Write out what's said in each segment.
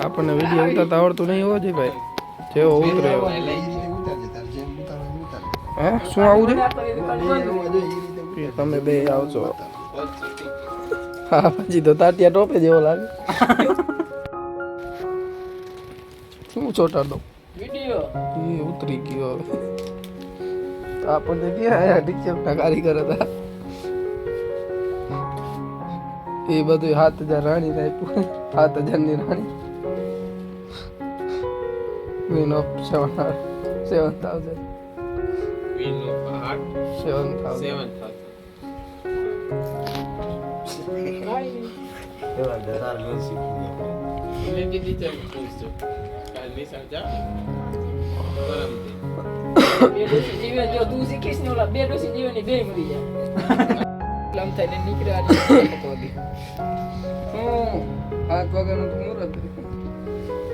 આપણને વીડિયો ઉતારતા આવડતું નહીં હોવો જોઈએ ભાઈ. જેવો ઉતરે. હે? શું આવું છે? તમે બે આવજો. હા પછી તો તાટિયા ટોપે જેવો લાગે. શું ચોટાડ દઉં? વિડિયો. એ ઉતરી ગયો હવે. આપણને ક્યાં રિક્ષેપના કારીગર હતા એ બધું સાત હજાર રાણી આપ્યું. સાત હજારની રાણી. Win of seven seven thousand વીનો આઠ સેવન થાઉઝન્ડ સેવન થાઉઝન્ડ એવા દરાર પૂછજો. બે ડોસી જીવે જો તું શીખીશ ને ઓલા બે ડોસી જીવે ને બે મરી જાય. થઈને નીકળ્યા. હું હાથ વાગ્યાનું તો મુહૂર્ત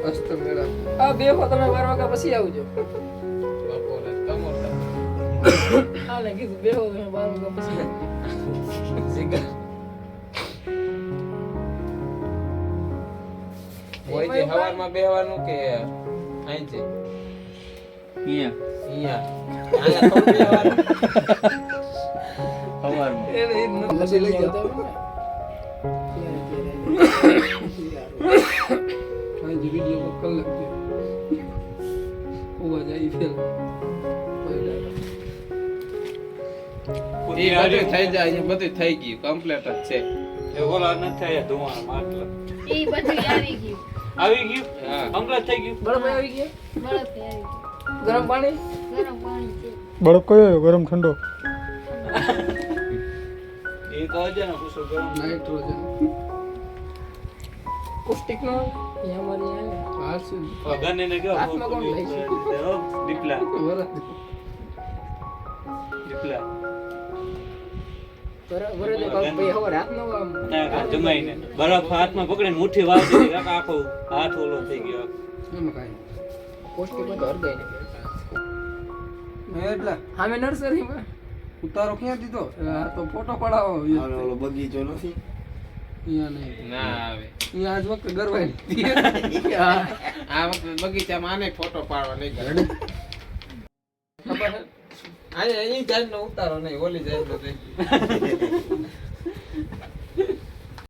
અસ્ત મેળા આ બે હો તમે બાર વાગ્યા પછી આવજો. બપોરે હાલે કીધું બે હો તમે બાર વાગ્યા પછી હોય છે હવારમાં બેહવાનું કે અહીં છે અહીંયા. અહીંયા થોડું બેહવાનું એને ઈ લઈ જાવ આજે વીડિયો પર કલાક છે હોવા જાય ફેલ એ બધું થઈ જાય એ બધું થઈ ગયું. કમ્પ્લીટ જ છે. એ ઓલા નથી આયા ધોવાના માટલા ઈ બધું આવી ગયું. આવી ગયું? હા. થઈ ગયું? બળફ આવી ગયા? બરફ આવી ગયું. ગરમ પાણી? ગરમ પાણી છે. કયો ગરમ ઠંડો. એ તો હજે ને પૂછો ગરમ નાઇટ્રોજન પૌષ્ટિક નો? એ અમારી આ શું ને. કેવો હાથમાં કોણ લઈ છે? દીપલા. દીપલા. જમાઈને બરફ હાથમાં પકડીને મુઠ્ઠી વાવતી હતી, કાકા આખો હાથ ઓલો થઈ ગયો. એટલે સામે નર્સરીમાં. ઉતારો ક્યાં દીધો? આ તો ફોટો પડાવો. ઓલો બગીચો નથી? ના આવે. અહીંયા આજ વખતે ગરવાય આ વખતે બગીચામાં આને ફોટો પાડવા નહીં ખબર અહીં જાય નો ઉતારો નહીં ઓલી જાય તો